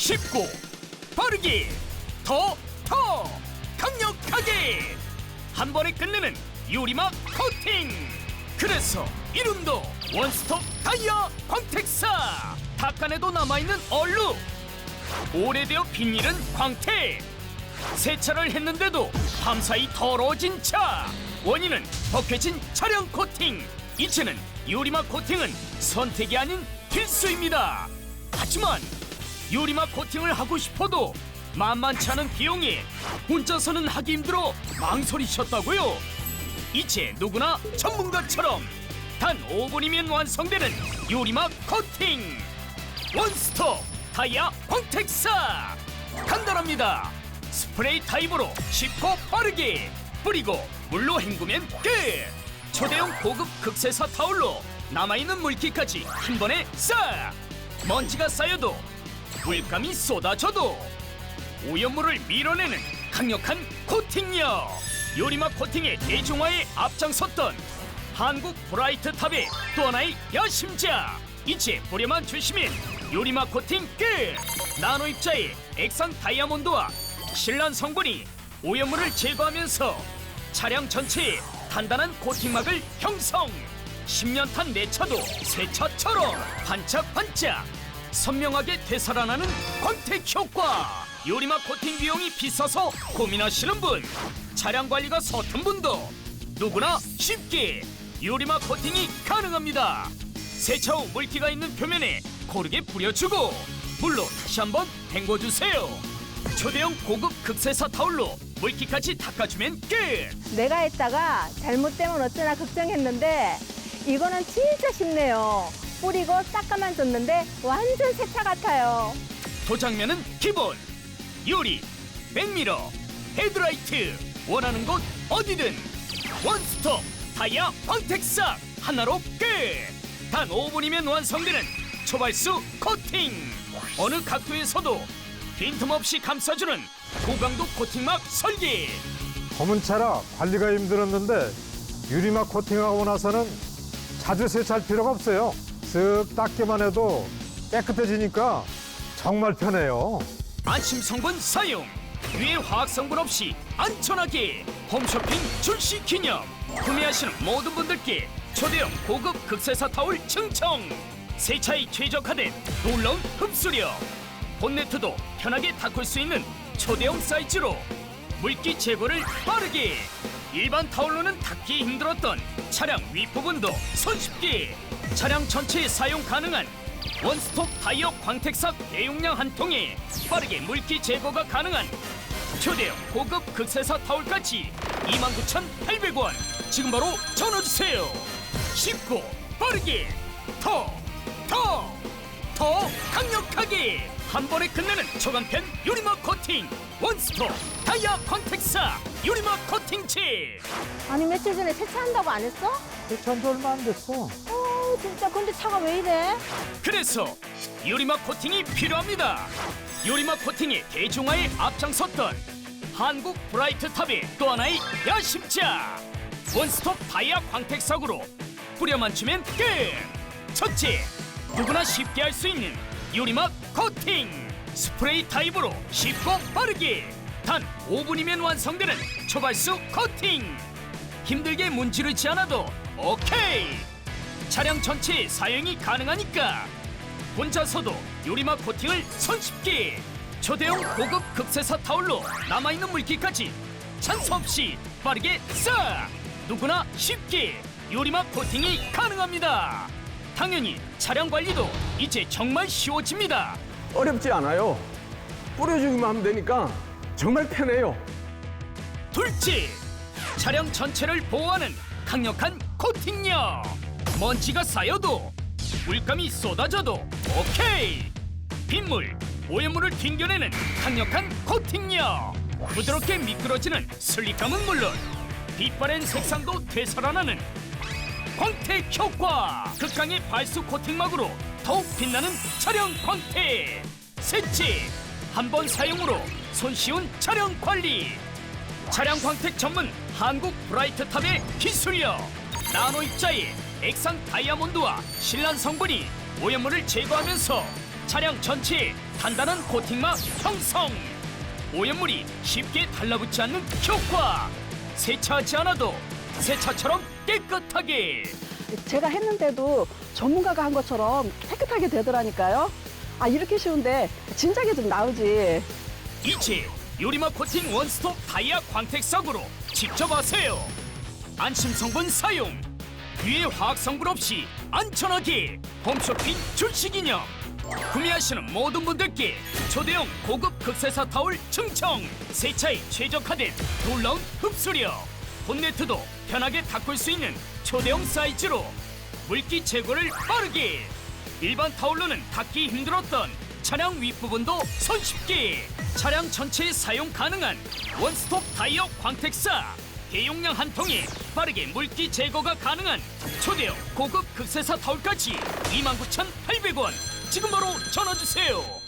쉽고 빠르게 더 더 강력하게. 한 번에 끝내는 요리막 코팅. 그래서 이름도 원스톱 다이아 광택사. 닦아내도 남아있는 얼룩. 오래되어 빈일은 광택. 세차를 했는데도 밤사이 더러워진 차. 원인은 벗겨진 차량 코팅. 이제는 요리막 코팅은 선택이 아닌 필수입니다. 하지만 요리막 코팅을 하고 싶어도 만만치 않은 비용에 혼자서는 하기 힘들어 망설이셨다고요. 이제 누구나 전문가처럼 단 5분이면 완성되는 요리막 코팅. 원스톱 타이어 광택사. 간단합니다. 스프레이 타입으로 쉽고 빠르게 뿌리고 물로 헹구면 끝. 초대형 고급 극세사 타올로 남아있는 물기까지 한 번에 싹. 먼지가 쌓여도 물감이 쏟아져도 오염물을 밀어내는 강력한 코팅력. 요리막 코팅의 대중화에 앞장섰던 한국 브라이트 탑의 또 하나의 야심자. 이제 뿌려만 주시면 요리막 코팅 끝! 나노 입자의 액상 다이아몬드와 신란 성분이 오염물을 제거하면서 차량 전체에 단단한 코팅막을 형성! 10년 탄 내 차도 새 차처럼 반짝반짝 선명하게 되살아나는 광택 효과. 요리막 코팅 비용이 비싸서 고민하시는 분. 차량 관리가 서툰 분도 누구나 쉽게 요리막 코팅이 가능합니다. 세차 후 물기가 있는 표면에 고르게 뿌려주고 물로 다시 한번 헹궈주세요. 초대형 고급 극세사 타올로 물기까지 닦아주면 끝. 내가 했다가 잘못되면 어쩌나 걱정했는데 이거는 진짜 쉽네요. 뿌리고 닦아만 줬는데 완전 세차 같아요. 도장면은 기본. 요리 백미러 헤드라이트. 원하는 곳 어디든. 원스톱 타이어 광택사 하나로 끝단 5분이면 완성되는 초발수 코팅. 어느 각도에서도 빈틈없이 감싸주는 고강도 코팅막 설계. 검은 차라 관리가 힘들었는데 유리막 코팅하고 나서는 자주 세차할 필요가 없어요. 쓱 닦기만 해도 깨끗해지니까 정말 편해요. 안심 성분 사용 유해 화학 성분 없이 안전하게 홈쇼핑 출시 기념. 구매하시는 모든 분들께 초대형 고급 극세사 타올 증정 세차에 최적화된 놀라운 흡수력. 본네트도 편하게 닦을 수 있는 초대형 사이즈로 물기 제거를 빠르게. 일반 타올로는 닦기 힘들었던 차량 윗부분도 손쉽게. 차량 전체에 사용 가능한 원스톱 타이어 광택삭 대용량 한 통에 빠르게 물기 제거가 가능한 초대형 고급 극세사 타올까지 29,800원. 지금 바로 전화주세요. 쉽고 빠르게 더 한 번에 끝내는 초간편 요리막 코팅 원스톱 다이아 광택사 요리막 코팅제 아니 며칠 전에 세차한다고 안 했어? 세차한 지 얼마 안 됐어. 어 진짜 근데 차가 왜 이래? 그래서 요리막 코팅이 필요합니다. 요리막 코팅의 대중화에 앞장섰던 한국 브라이트 탑의 또 하나의 야심자 원스톱 다이아 광택석으로 뿌려만 주면 끝. 첫째, 누구나 쉽게 할 수 있는 요리막 코팅! 스프레이 타입으로 쉽고 빠르게 단 5분이면 완성되는 초발수 코팅! 힘들게 문지르지 않아도 오케이. 차량 전체에 사용이 가능하니까 혼자서도 요리막 코팅을 손쉽게 초대형 고급 극세사 타올로 남아있는 물기까지 찬스 없이 빠르게 싹! 누구나 쉽게 요리막 코팅이 가능합니다 당연히 차량 관리도 이제 정말 쉬워집니다 어렵지 않아요. 뿌려주기만 하면 되니까 정말 편해요. 둘째, 차량 전체를 보호하는 강력한 코팅력. 먼지가 쌓여도 물감이 쏟아져도 오케이. 빗물, 오염물을 튕겨내는 강력한 코팅력. 부드럽게 미끄러지는 슬릭감은 물론 빛바랜 색상도 되살아나는 광택 효과. 극강의 발수 코팅막으로 더욱 빛나는 차량 광택. 셋째, 한번 사용으로 손쉬운 차량 관리. 차량 광택 전문 한국 브라이트 탑의 기술력 나노 입자의 액상 다이아몬드와 신란 성분이 오염물을 제거하면서 차량 전체에 단단한 코팅막 형성 오염물이 쉽게 달라붙지 않는 효과 세차하지 않아도 새 차처럼 깨끗하게. 제가 했는데도 전문가가 한 것처럼 깨끗하게 되더라니까요. 아, 이렇게 쉬운데 진작에 좀 나오지. 이제 요리막 코팅 원스톱 타이어 광택 싹으로 직접 하세요. 안심 성분 사용. 유해 화학 성분 없이 안전하게 홈쇼핑 출시 기념. 구매하시는 모든 분들께 초대형 고급 극세사 타올 충청. 세차에 최적화된 놀라운 흡수력 본네트도 편하게 닦을 수 있는 초대형 사이즈로 물기 제거를 빠르게. 일반 타올로는 닦기 힘들었던 차량 윗부분도 손쉽게. 차량 전체에 사용 가능한 원스톱 타이어 광택사. 대용량 한 통에 빠르게 물기 제거가 가능한 초대형 고급 극세사 타올까지 29,800원. 지금 바로 전화주세요